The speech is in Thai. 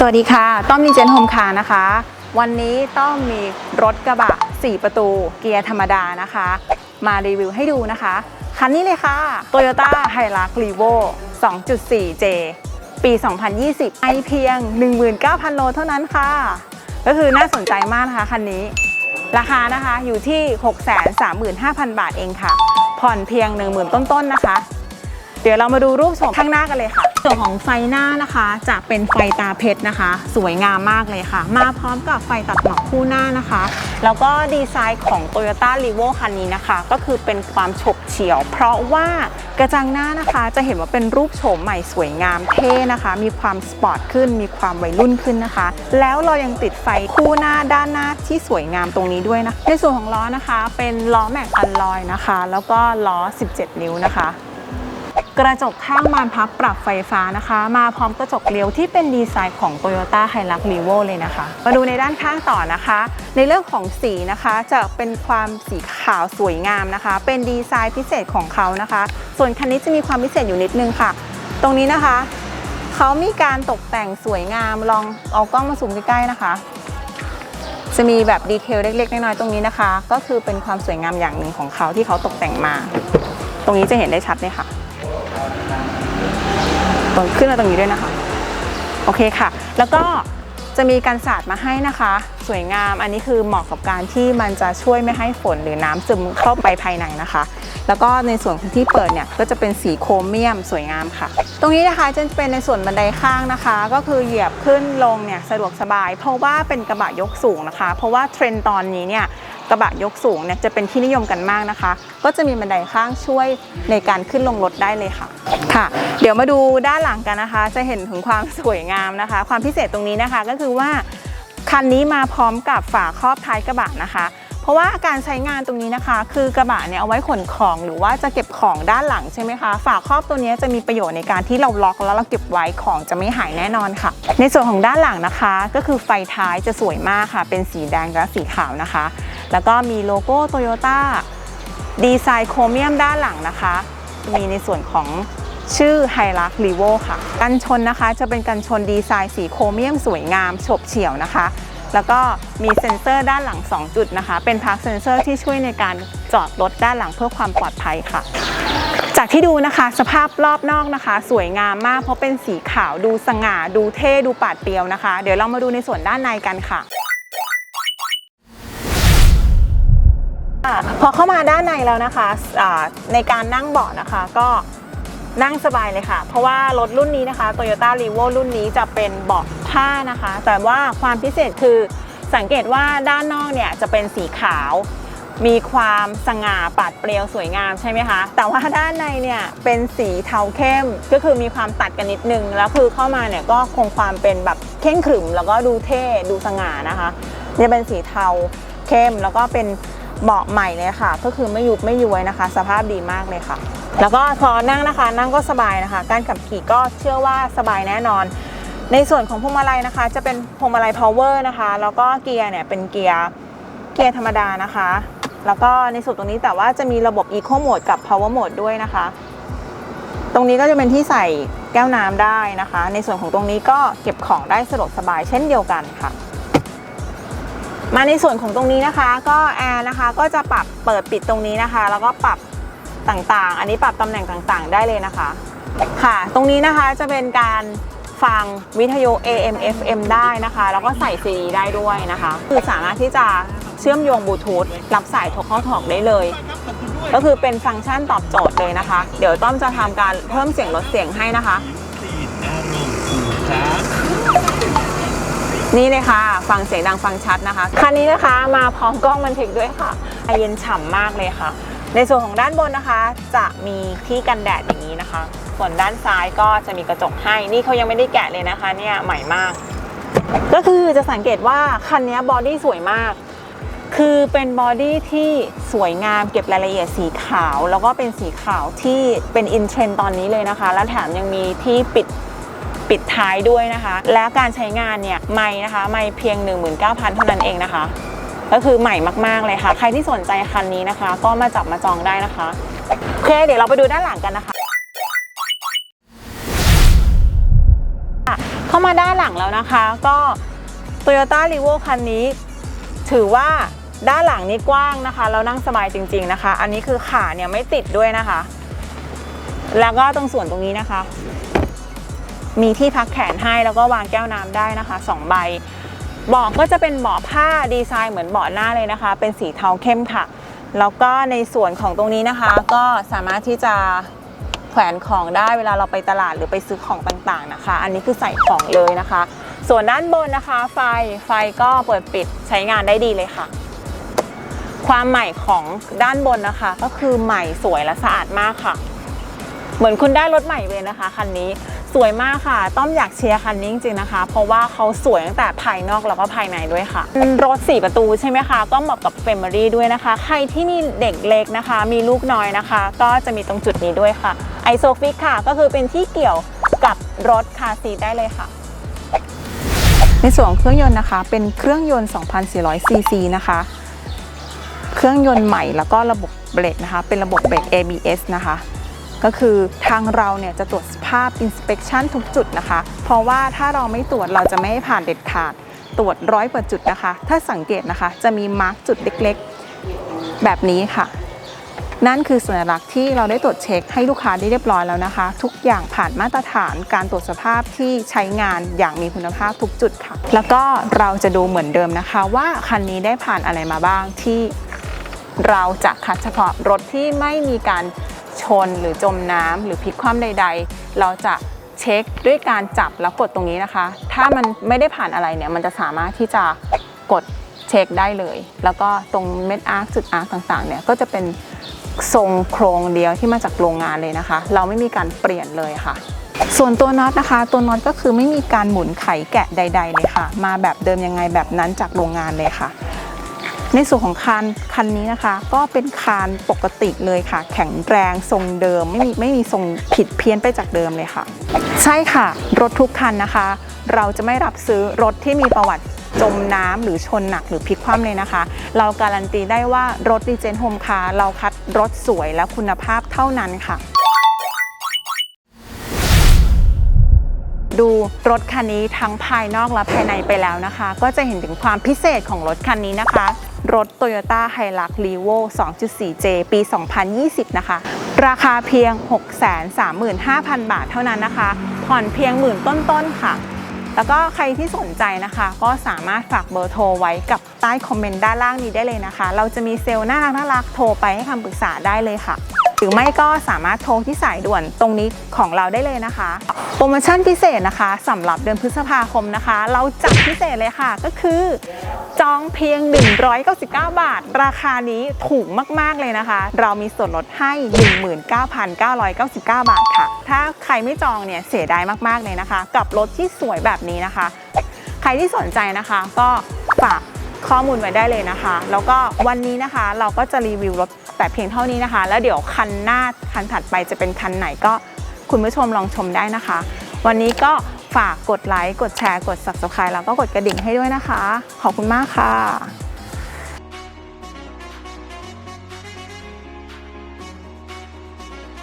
สวัสดีค่ะ ต้อมนีเจนโฮมคาร์นะคะ วันนี้ต้องมีรถกระบะ 4 ประตูเกียร์ธรรมดานะคะ มารีวิวให้ดูนะคะ คันนี้เลยค่ะ Toyota Hilux Revo 2.4J ปี 2020ไอเพียง 19,000 โลเท่านั้นค่ะ ก็คือน่าสนใจมากนะคะคันนี้ ราคานะคะอยู่ที่ 635,000 บาทเองค่ะ ผ่อนเพียง 10,000 ต้นๆนะคะ เดี๋ยวเรามาดูรูปโฉมข้างหน้ากันเลยค่ะ ส่วนของไฟหน้านะคะ จะเป็นไฟตาเพชรนะคะ สวยงามมากเลยค่ะ มาพร้อมกับไฟตัดหมอกคู่หน้านะคะ แล้วก็ดีไซน์ของ Toyota r e v o คันนี้นะคะ ก็คือเป็นความฉกเฉี่ยว เพราะว่ากระจังหน้านะคะจะเห็นว่าเป็นรูปโฉมใหม่สวยงามเท่นะคะ มีความสปอร์ตขึ้น มีความวัยรุ่นขึ้นนะคะ แล้วเรายังติดไฟคู่หน้าด้านหน้าที่สวยงามตรงนี้ด้วยนะในส่วนของล้อนะคะ เป็นล้อแม็กอัลลอยนะคะ แล้วก็ล้อ 17 นิ้วนะคะ กระจกข้างบานพับปรับไฟฟ้านะคะ มาพร้อมกระจกเลี้ยวที่เป็นดีไซน์ของ Toyota Hilux Revo เลยนะคะ มาดูในด้านข้างต่อนะคะ ในเรื่องของสีนะคะจะเป็นความสีขาวสวยงามนะคะ เป็นดีไซน์พิเศษของเขานะคะ ส่วนคันนี้จะมีความพิเศษอยู่นิดนึงค่ะ ตรงนี้นะคะ เขามีการตกแต่งสวยงามลองเอากล้องมาซูมใกล้ๆนะคะจะมีแบบดีเทลเล็กๆ น้อยๆ ตรงนี้นะคะ ก็คือเป็นความสวยงามอย่างหนึ่งของเขาที่เขาตกแต่งมา ตรงนี้จะเห็นได้ชัดเลยค่ะ ขึ้นมาตรงนี้ด้วยนะคะ โอเคค่ะ แล้วก็จะมีการสาดมาให้นะคะ สวยงามอันนี้คือเหมาะกับการที่มันจะช่วยไม่ให้ฝนหรือน้ำซึมเข้าไปภายในนะคะ แล้วก็ในส่วนที่เปิดเนี่ยก็จะเป็นสีโครเมียมสวยงามค่ะ ตรงนี้นะคะจะเป็นในส่วนบันไดข้างนะคะ ก็คือเหยียบขึ้นลงเนี่ยสะดวกสบาย เพราะว่าเป็นกระบะยกสูงนะคะ เพราะว่าเทรนด์ตอนนี้เนี่ย กระบะยกสูงเนี่ยจะเป็นที่นิยมกันมากนะคะ ก็จะมีบันไดข้างช่วยในการขึ้นลงรถได้เลยค่ะค่ะ เดี๋ยวมาดูด้านหลังกันนะคะ จะเห็นถึงความสวยงามนะคะ ความพิเศษตรงนี้นะคะก็คือว่าคันนี้มาพร้อมกับฝาครอบท้ายกระบะนะคะ เพราะว่าการใช้งานตรงนี้นะคะ คือกระบะเนี่ยเอาไว้ขนของหรือว่าจะเก็บของด้านหลังใช่ไหมคะ ฝาครอบตัวนี้จะมีประโยชน์ในการที่เราล็อกแล้วเราเก็บไว้ของจะไม่หายแน่นอนค่ะ ในส่วนของด้านหลังนะคะ ก็คือไฟท้ายจะสวยมากค่ะ เป็นสีแดงและสีขาวนะคะ แล้วก็มีโลโก้โตโยต้าดีไซน์โครเมียมด้านหลังนะคะ มีในส่วนของชื่อ h i l u x r e v o ค่ะ กันชนนะคะจะเป็นกันชนดีไซน์สีโครเมียมสวยงามฉบเฉี่ยวนะคะ แล้วก็มีเซ็นเซอร์ด้านหลัง 2 จุดนะคะ เป็นพาร์คเซ็นเซอร์ที่ช่วยในการจอดรถด้านหลังเพื่อความปลอดภัยค่ะ จากที่ดูนะคะสภาพรอบนอกนะคะ สวยงามมากเพราะเป็นสีขาวดูสง่าดูเท่ดูปาดเปรียวนะคะ เดี๋ยวเรามาดูในส่วนด้านในกันค่ะ พอเข้ามาด้านในแล้วนะคะในการนั่งเบาะนะคะก็นั่งสบายเลยค่ะ เพราะว่ารถรุ่นนี้นะคะ Toyota r e v o รุ่นนี้จะเป็นเบาะผ้านะคะ แต่ว่าความพิเศษคือสังเกตว่าด้านนอกเนี่ยจะเป็นสีขาว มีความสง่าปาดเปรียวสวยงามใช่ไหมคะ แต่ว่าด้านในเนี่ยเป็นสีเทาเข้ม ก็คือมีความตัดกันนิดนึง แล้วคือเข้ามาเนี่ยก็คงความเป็นแบบเข่งขรึม แล้วก็ดูเท่ดูสง่านะคะจะเป็นสีเทาเข้มแล้วก็เป็น เบาะใหม่เลยค่ะ ก็คือไม่ยุบไม่ย้วยนะคะ สภาพดีมากเลยค่ะ แล้วก็พอนั่งนะคะ นั่งก็สบายนะคะ การขับขี่ก็เชื่อว่าสบายแน่นอน ในส่วนของพวงมาลัยนะคะ จะเป็นพวงมาลัย power นะคะ แล้วก็เกียร์เนี่ยเป็นเกียร์เกียร์ธรรมดานะคะ แล้วก็ในส่วนตรงนี้แต่ว่าจะมีระบบ eco mode กับ power mode ด้วยนะคะ ตรงนี้ก็จะเป็นที่ใส่แก้วน้ำได้นะคะ ในส่วนของตรงนี้ก็เก็บของได้สะดวกสบายเช่นเดียวกันค่ะ มาในส่วนของตรงนี้นะคะ ก็แอร์นะคะก็จะปรับเปิดปิดตรงนี้นะคะ แล้วก็ปรับต่างๆ อันนี้ปรับตำแหน่งต่างๆ ได้เลยนะคะ ค่ะ ตรงนี้นะคะจะเป็นการฟังวิทยุ AM FM ได้นะคะ แล้วก็ใส่ CD ได้ด้วยนะคะ คือสามารถที่จะเชื่อมโยงบลูทูธรับสายโทรเข้าถอกได้เลย ก็คือเป็นฟังก์ชันตอบโจทย์เลยนะคะ เดี๋ยวต้อมจะทำการเพิ่มเสียงลดเสียงให้นะคะ นี่เลยค่ะ ฟังเสียงดังฟังชัดนะคะ คันนี้นะคะมาพร้อมกล้องบันทึกด้วยค่ะเย็นฉ่ำมากเลยค่ะ ในส่วนของด้านบนนะคะ จะมีที่กันแดดอย่างนี้นะคะ ส่วนด้านซ้ายก็จะมีกระจกให้ นี่เขายังไม่ได้แกะเลยนะคะเนี่ยใหม่มาก ก็คือจะสังเกตว่าคันนี้บอดี้สวยมาก คือเป็นบอดี้ที่สวยงามเก็บรายละเอียดสีขาว แล้วก็เป็นสีขาวที่เป็นอินเทรนด์ตอนนี้เลยนะคะ และแถมยังมีที่ปิด ปิดท้ายด้วยนะคะ และการใช้งานเนี่ยไม่นะคะไม่เพียง 19,000 เท่านั้นเองนะคะ ก็คือใหม่มากๆเลยค่ะ ใครที่สนใจคันนี้นะคะ ก็มาจับมาจองได้นะคะโอเคเดี๋ยวเราไปดูด้านหลังกันนะคะเข้ามาด้านหลังแล้วนะคะ ก็ Toyota r e v o คันนี้ ถือว่าด้านหลังนี้กว้างนะคะ แล้วนั่งสบายจริง ๆนะคะ อันนี้คือขาเนี่ยไม่ติดด้วยนะคะ แล้วก็ตรงส่วนตรงนี้นะคะ มีที่พักแขนให้แล้วก็วางแก้วน้ำได้นะคะสองใบเบาะก็จะเป็นเบาะผ้าดีไซน์เหมือนเบาะหน้าเลยนะคะ เป็นสีเทาเข้มค่ะ แล้วก็ในส่วนของตรงนี้นะคะ ก็สามารถที่จะแขวนของได้เวลาเราไปตลาดหรือไปซื้อของต่างๆนะคะ อันนี้คือใส่ของเลยนะคะ ส่วนด้านบนนะคะ ไฟไฟก็เปิดปิดใช้งานได้ดีเลยค่ะ ความใหม่ของด้านบนนะคะ ก็คือใหม่สวยและสะอาดมากค่ะ เหมือนคุณได้รถใหม่เลยนะคะคันนี้ สวยมากค่ะ ต้อมอยากเชียร์คันนี้จริงๆนะคะ เพราะว่าเขาสวยตั้งแต่ภายนอกแล้วก็ภายในด้วยค่ะ รถ 4 ประตูใช่ไหมคะ ก็เหมาะกับเฟม i รี่ด้วยนะคะ ใครที่มีเด็กเล็กนะคะ มีลูกน้อยนะคะ ก็จะมีตรงจุดนี้ด้วยค่ะไอโซฟิกค่ะ ก็คือเป็นที่เกี่ยวกับรถคาซีได้เลยค่ะในส่วนของเครื่องยนต์นะคะ เป็นเครื่องยนต์2,400ซีซีนะคะ เครื่องยนต์ใหม่แล้วก็ระบบเบรกนะคะ เป็นระบบเบรก ABS นะคะ ก็คือทางเราเนี่ยจะตรวจสภาพ inspection ทุกจุดนะคะ เพราะว่าถ้าเราไม่ตรวจเราจะไม่ผ่านเด็ดขาด ตรวจร้อยกว่าจุดนะคะ ถ้าสังเกตนะคะจะมีมาร์กจุดเล็กๆ แบบนี้ค่ะ นั่นคือสัญลักษณ์ที่เราได้ตรวจเช็คให้ลูกค้าได้เรียบร้อยแล้วนะคะ ทุกอย่างผ่านมาตรฐานการตรวจสภาพที่ใช้งานอย่างมีคุณภาพทุกจุดค่ะ แล้วก็เราจะดูเหมือนเดิมนะคะ ว่าคันนี้ได้ผ่านอะไรมาบ้างที่เราจะคัดเฉพาะรถที่ไม่มีการ ชนหรือจมน้ำหรือพลิกคว่ำใด ๆ เราจะเช็คด้วยการจับแล้วกดตรงนี้นะคะ ถ้ามันไม่ได้ผ่านอะไรเนี่ยมันจะสามารถที่จะกดเช็คได้เลย แล้วก็ตรงเม็ดอาร์คจุดอาร์คต่างๆเนี่ยก็จะเป็นทรงโครงเดียวที่มาจากโรงงานเลยนะคะ เราไม่มีการเปลี่ยนเลยค่ะ ส่วนตัวน็อตนะคะ ตัวน็อตก็คือไม่มีการหมุนไขแกะใด ๆ เลยค่ะ มาแบบเดิมยังไงแบบนั้นจากโรงงานเลยค่ะ ในส่วนของคานคันนี้นะคะ ก็เป็นคานปกติเลยค่ะ แข็งแรงทรงเดิม ไม่มีไม่มีทรงผิดเพี้ยนไปจากเดิมเลยค่ะ ใช่ค่ะ รถทุกคันนะคะ เราจะไม่รับซื้อรถที่มีประวัติจมน้ำหรือชนหนักหรือพลิกคว่ำเลยนะคะ เราการันตีได้ว่ารถดีเจนโฮมคาร์เราคัดรถสวยและคุณภาพเท่านั้นค่ะ ดูรถคันนี้ทั้งภายนอกและภายในไปแล้วนะคะ ก็จะเห็นถึงความพิเศษของรถคันนี้นะคะ รถ Toyota Hilux Revo 2.4J ปี 2020 นะคะ ราคาเพียง 635,000 บาทเท่านั้นนะคะ ผ่อนเพียงหมื่นต้นๆค่ะ แล้วก็ใครที่สนใจนะคะ ก็สามารถฝากเบอร์โทรไว้กับใต้คอมเมนต์ด้านล่างนี้ได้เลยนะคะ เราจะมีเซลล์น่ารักน่ารักๆโทรไปให้คำปรึกษาได้เลยค่ะ หรือไม่ก็สามารถโทรที่สายด่วนตรงนี้ของเราได้เลยนะคะ โปรโมชั่นพิเศษนะคะสำหรับเดือนพฤษภาคมนะคะ เราจัดพิเศษเลยค่ะก็คือ จองเพียง 199 บาท ราคานี้ถูกมาก ๆ เลยนะคะ เรามีส่วนลดให้ 19,999 บาทค่ะ ถ้าใครไม่จองเนี่ยเสียดายมาก ๆ เลยนะคะ กับรถที่สวยแบบนี้นะคะ ใครที่สนใจนะคะก็ฝาก ข้อมูลไว้ได้เลยนะคะ แล้วก็วันนี้นะคะเราก็จะรีวิวรถแต่เพียงเท่านี้นะคะ แล้วเดี๋ยวคันหน้าคันถัดไปจะเป็นคันไหนก็คุณผู้ชมลองชมได้นะคะ วันนี้ก็ฝากกดไลค์ กดแชร์ กด subscribe แล้วก็กดกระดิ่งให้ด้วยนะคะ ขอบคุณมากค่ะ